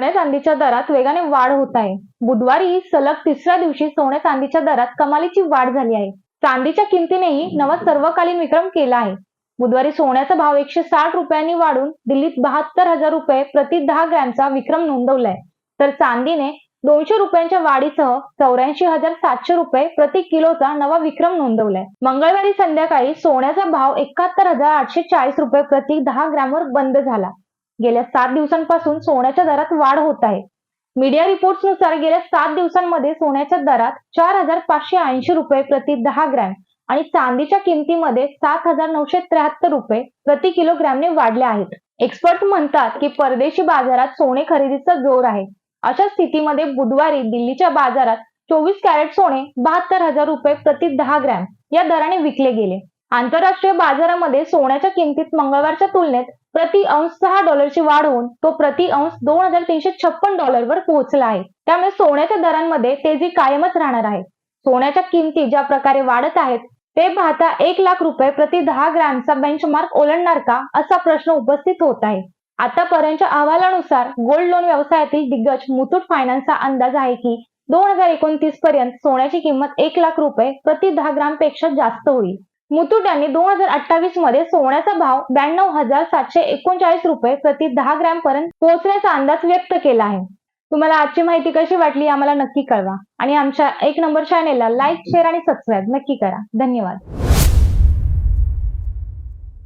सोन्या चांदीच्या दरात वेगाने वाढ होत आहे. बुधवारी सलग तिसऱ्या दिवशी सोन्या चांदीच्या दरात कमालीची वाढ झाली आहे. चांदीच्या किमतीनेही नवा सर्वकालीन विक्रम केला आहे. बुधवारी सोन्याचा भाव एकशे साठ रुपयांनी वाढून दिल्लीत बहात्तर हजार रुपये प्रति दहा ग्रॅमचा विक्रम नोंदवलाय. तर चांदीने दोनशे रुपयांच्या वाढीसह चौऱ्याऐंशी हजार सातशे रुपये प्रति किलोचा नवा विक्रम नोंदवलाय. मंगळवारी संध्याकाळी सोन्याचा भाव एकाहत्तर हजार आठशे चाळीस रुपये प्रति दहा ग्रॅमवर बंद झाला. गेल्या सात दिवसांपासून सोन्याच्या दरात वाढ होत आहे. मीडिया रिपोर्टनुसार गेल्या सात दिवसांमध्ये सोन्याच्या दरात चार हजार पाचशे ऐंशी रुपये प्रति दहा ग्रॅम आणि चांदीच्या किमतीमध्ये सात हजार नऊशे त्र्याहत्तर रुपये प्रति किलोग्रॅमने वाढले आहेत. एक्सपर्ट म्हणतात की परदेशी बाजारात सोने खरेदीचा जोर आहे. अशा स्थितीमध्ये बुधवारी दिल्लीच्या बाजारात चोवीस कॅरेट सोने बहात्तर हजार रुपये प्रति दहा ग्रॅम या दराने विकले गेले. आंतरराष्ट्रीय बाजारामध्ये सोन्याच्या किमतीत मंगळवारच्या तुलनेत प्रति अंश सहा डॉलरची वाढ होऊन तो प्रति अंश दोन हजार तीनशे छप्पन डॉलरवर पोहोचला आहे. त्यामुळे सोन्याच्या दरांमध्ये तेजी कायमच राहणार आहे. सोन्याच्या किमती ज्या प्रकारे वाढत आहेत ते पाहता एक लाख रुपये प्रति दहा ग्रॅमचा बेंचमार्क ओलांडणार का असा प्रश्न उपस्थित होत आहे. आतापर्यंतच्या अहवालानुसार गोल्ड लोन व्यवसायातील दिग्गज मुथूट फायनान्सचा अंदाज आहे की दोन हजार एकोणतीस पर्यंत सोन्याची किंमत एक लाख रुपये प्रति दहा ग्रामपेक्षा जास्त होईल. मुथूट यांनी दोन हजार अठ्ठावीसमध्ये सोन्याचा भाव ब्याण्णव हजार सातशे एकोणचाळीस रुपये प्रति दहा ग्रॅम पर्यंत पोहोचण्याचा अंदाज व्यक्त केला आहे. तुम्हाला आजची माहिती कशी वाटली आम्हाला नक्की कळवा. आणि आमच्या एक नंबर चॅनेलला लाईक शेअर आणि सबस्क्राईब नक्की करा. धन्यवाद.